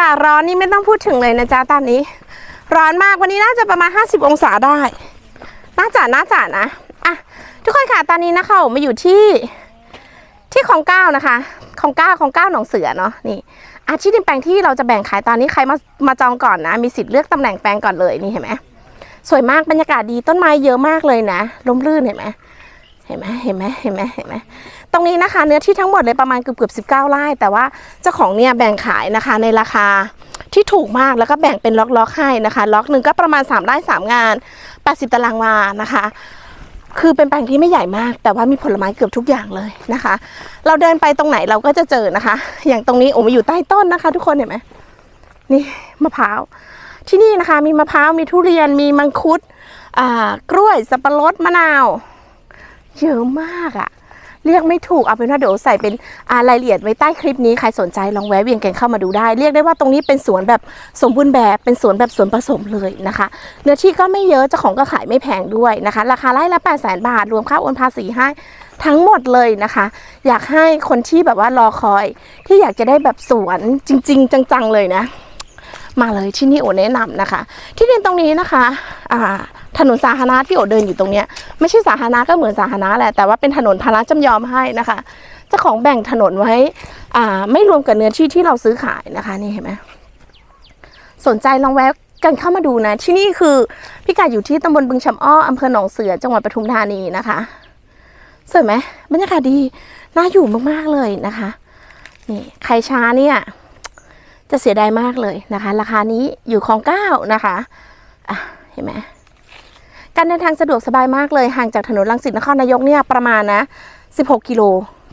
ากาศร้อนนี่ไม่ต้องพูดถึงเลยนะจ๊ะตอนนี้ ร้อนมากวันนี้น่าจะประมาณ 50 องศาได้ น่าจะน่าจะนะอะทุกคนค่ะตอนนี้นะคะมาอยู่ที่ที่ของเก้านะคะ ของเก้าของเก้าหนองเสือเนาะนี่อาที่ดินแปลงที่เราจะแบ่งขายตอนนี้ใครมามาจองก่อนนะ มีสิทธิ์เลือกตำแหน่งแปลงก่อนเลยนี่เห็นไหมสวยมากบรรยากาศดีต้นไม้เยอะมากเลยนะร่มรื่นเห็นไหมเห็นไหมเห็นไหมเห็นไหมเห็นไหม ตรงนี้นะคะเนื้อที่ทั้งหมดเลยประมาณเกือบเกือบสิบเก้าไร่แต่ว่าเจ้าของเนี่ยแบ่งขายนะคะในราคาที่ถูกมากแล้วก็แบ่งเป็นล็อกๆให้นะคะ ล็อกหนึ่งก็ประมาณ3ไร่3งาน 80 ตารางวานะคะ คือเป็นแปลงที่ไม่ใหญ่มาก แต่ว่ามีผลไม้เกือบทุกอย่างเลยนะคะ เราเดินไปตรงไหนเราก็จะเจอนะคะ อย่างตรงนี้โอ้มาอยู่ใต้ต้นนะคะ ทุกคนเห็นไหมนี่มะพร้าวที่นี่นะคะ มีมะพร้าวมีทุเรียนมีมังคุดอ่ากล้วยสับปะรดมะนาว เยอะมากอะ เรียกไม่ถูกเอาเป็นว่าเดี๋ยวใส่เป็นอารายละเอียดไว้ใต้คลิปนี้ใครสนใจลองแวะเวียนกันเข้ามาดูได้ เรียกได้ว่าตรงนี้เป็นสวนแบบสมบูรณ์แบบเป็นสวนแบบสวนผสมเลยนะคะ เนื้อที่ก็ไม่เยอะเจ้าของก็ขายไม่แพงด้วยนะคะ ราคาไร่ละ8 0 0 0 0 บาท รวมค่าโอนภาษีให้ทั้งหมดเลยนะคะ อยากให้คนที่แบบว่ารอคอย ที่อยากจะได้แบบสวนจริง ๆ จังๆเลยนะ มาเลยที่นี่โอแนะนำนะคะ ที่ดินตรงนี้นะคะอ่า ถนนสาธารณะที่โอเดินอยู่ตรงเนี้ยไม่ใช่สาธารณะก็เหมือนสาธารณะแหละแต่ว่าเป็นถนนพาราจำยอมให้นะคะเจ้าของแบ่งถนนไว้อ่าไม่รวมกับเนื้อที่ที่เราซื้อขายนะคะนี่เห็นไหมสนใจลองแวะกันเข้ามาดูนะ ที่นี่คือพิกัดอยู่ที่ตำบลบึงชำอ้ออำเภอหนองเสือจังหวัดปทุมธานีนะคะสวยไหมบรรยากาศดีน่าอยู่มากๆเลยนะคะนี่ใครช้าเนี่ยจะเสียดายมากเลยนะคะ ราคานี้อยู่ของเก้านะคะอะเห็นไหม การเดินทางสะดวกสบายมากเลย ห่างจากถนนรังสิตนครนายกเนี่ยประมาณนะ 16 กิโล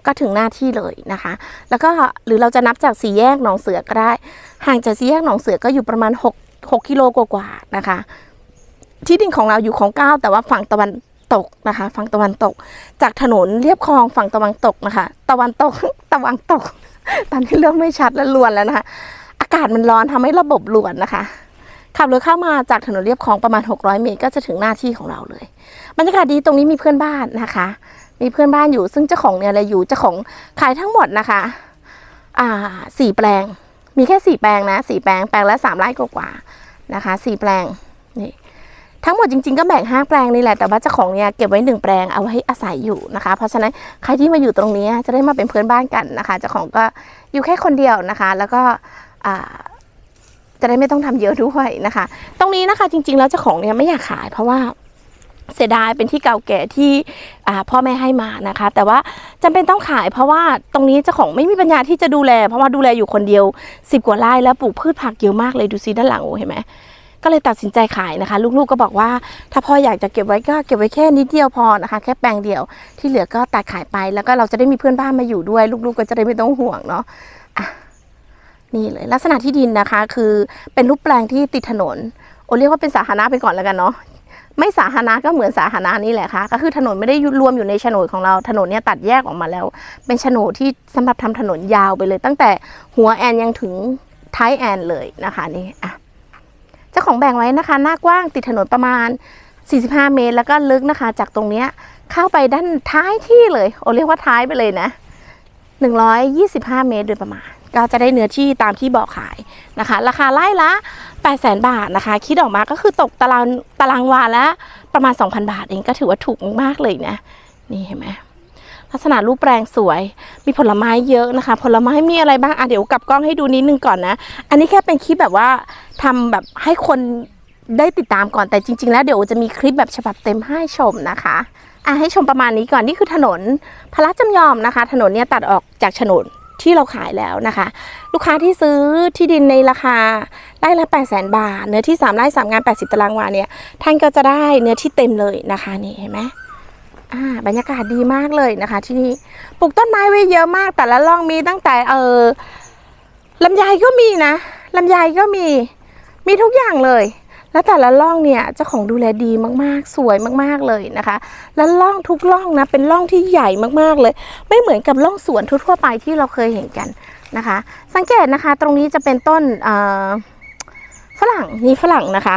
ก็ถึงหน้าที่เลยนะคะ แล้วก็หรือเราจะนับจากสี่แยกหนองเสือก็ได้ ห่างจากสี่แยกหนองเสือก็อยู่ประมาณ 6 6กิโลกว่าๆนะคะ ที่ดินของเราอยู่ของเก้าแต่ว่าฝั่งตะวันตกนะคะ ฝั่งตะวันตก จากถนนเรียบคลองฝั่งตะวันตกนะคะ ตะวันตกตะวันตก ตอนนี้เริ่มไม่ชัดและลวนแล้วนะคะ อากาศมันร้อนทำให้ระบบลวนนะคะ ขับรถเข้ามาจากถนนเรียบคลองประมาณ 600 เมตร ก็จะถึงหน้าที่ของเราเลยบรรยากาศดีตรงนี้มีเพื่อนบ้านนะคะ มีเพื่อนบ้านอยู่ ซึ่งเจ้าของเนี่ยอะไรอยู่เจ้าของขายทั้งหมดนะคะ อ่าสี่แปลง มีแค่สี่แปลงนะสี่แปลงแปลงละสามไร่กว่านะคะสี่แปลงนี่ทั้งหมดจริงๆก็แบ่งห้าแปลงนี่แหละแต่ว่าเจ้าของเนี่ยเก็บไว้หนึ่งแปลงเอาไว้อาศัยอยู่นะคะ เพราะฉะนั้นใครที่มาอยู่ตรงนี้จะได้มาเป็นเพื่อนบ้านกันนะคะเจ้าของก็อยู่แค่คนเดียวนะคะ แล้วก็อ่า จะได้ไม่ต้องทำเยอะด้วยนะคะ ตรงนี้นะคะจริง ๆ แล้วเจ้าของเนี่ยไม่อยากขายเพราะว่าเสียดายเป็นที่เก่าแก่ที่พ่อแม่ให้มานะคะ แต่ว่าจำเป็นต้องขายเพราะว่าตรงนี้เจ้าของไม่มีปัญญาที่จะดูแล เพราะว่าดูแลอยู่คนเดียวสิบกว่าไร่แล้วปลูกพืชผักเยอะมากเลยดูซิด้านหลังโอ้เห็นไหมก็เลยตัดสินใจขายนะคะ ลูกๆก็บอกว่า ถ้าพ่ออยากจะเก็บไว้ก็เก็บไว้แค่นิดเดียวพอนะคะ แค่แปลงเดียวที่เหลือก็ตัดขายไปแล้วก็เราจะได้มีเพื่อนบ้านมาอยู่ด้วย ลูกๆก็จะได้ไม่ต้องห่วงเนาะ นี่เลยลักษณะที่ดินนะคะ คือเป็นรูปแปลงที่ติดถนนโอเรียกว่าเป็นสาธารณะไปก่อนแล้วกันเนาะไม่สาธารณะก็เหมือนสาธารณะนี่แหละค่ะ ก็คือถนนไม่ได้รวมอยู่ในโฉนดของเราถนนเนี่ยตัดแยกออกมาแล้ว เป็นโฉนดที่สำหรับทำถนนยาวไปเลย ตั้งแต่หัวแอนยังถึงท้ายแอนเลยนะคะนี่อะเจ้าของแบ่งไว้นะคะ หน้ากว้างติดถนนประมาณ 45 เมตร แล้วก็ลึกนะคะ จากตรงเนี้ยเข้าไปด้านท้ายที่เลยโอเรียกว่าท้ายไปเลยนะ 125 เมตรโดยประมาณ ก็จะได้เนื้อที่ตามที่บอกขายนะคะ ราคาไร่ละ 800,000บาทนะคะ คิดออกมาก็คือตกตารางตารางวาละประมาณ 2,000 บาทเองก็ถือว่าถูกมากเลยนะนี่เห็นไหมลักษณะรูปแปลงสวย มีผลไม้เยอะนะคะ ผลไม้มีอะไรบ้างอะเดี๋ยวกลับกล้องให้ดูนิดนึงก่อนนะ อันนี้แค่เป็นคลิปแบบว่าทำแบบให้คนได้ติดตามก่อนแต่จริง ๆ แล้วเดี๋ยวจะมีคลิปแบบฉบับเต็มให้ชมนะคะอะให้ชมประมาณนี้ก่อนนี่คือถนนพระจำยอมนะคะ ถนนเนี่ยตัดออกจากโฉน ที่เราขายแล้วนะคะ ลูกค้าที่ซื้อที่ดินในราคาไร่ละ 8 0 0 0 0 0บาท เนื้อที่ 3 ไร่ 3 งาน 80 ตารางวาเนี่ย ท่านก็จะได้เนื้อที่เต็มเลยนะคะนี่เห็นไหมอ่าบรรยากาศดีมากเลยนะคะที่นี่ปลูกต้นไม้ไว้เยอะมาก แต่ละร่องมีตั้งแต่เออลำไยก็มีนะลำไยก็มีมีทุกอย่างเลย แล้วแต่ละร่องเนี่ยเจ้าของดูแลดีมากๆ สวยมากๆเลยนะคะ แล้วร่องทุกร่องนะเป็นร่องที่ใหญ่มากๆเลย ไม่เหมือนกับร่องสวนทั่วไปที่เราเคยเห็นกันนะคะ สังเกตนะคะตรงนี้จะเป็นต้นฝรั่งนี่ฝรั่งนะคะ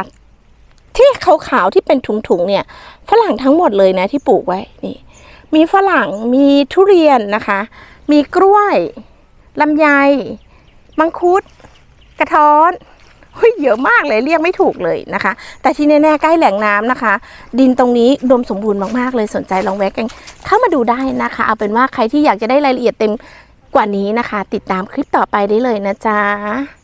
ที่ขาวๆที่เป็นถุงๆเนี่ยฝรั่งทั้งหมดเลยนะที่ปลูกไว้นี่ มีฝรั่งมีทุเรียนนะคะ มีกล้วยลำไยมังคุด กระท้อน เฮ้ยเยอะมากเลยเรียกไม่ถูกเลยนะคะ แต่ที่แน่ๆใกล้แหล่งน้ำนะคะ ดินตรงนี้ดมสมบูรณ์มากๆเลยสนใจลองแวะกันเข้ามาดูได้นะคะ เอาเป็นว่าใครที่อยากจะได้รายละเอียดเต็มกว่านี้นะคะ ติดตามคลิปต่อไปได้เลยนะจ๊ะ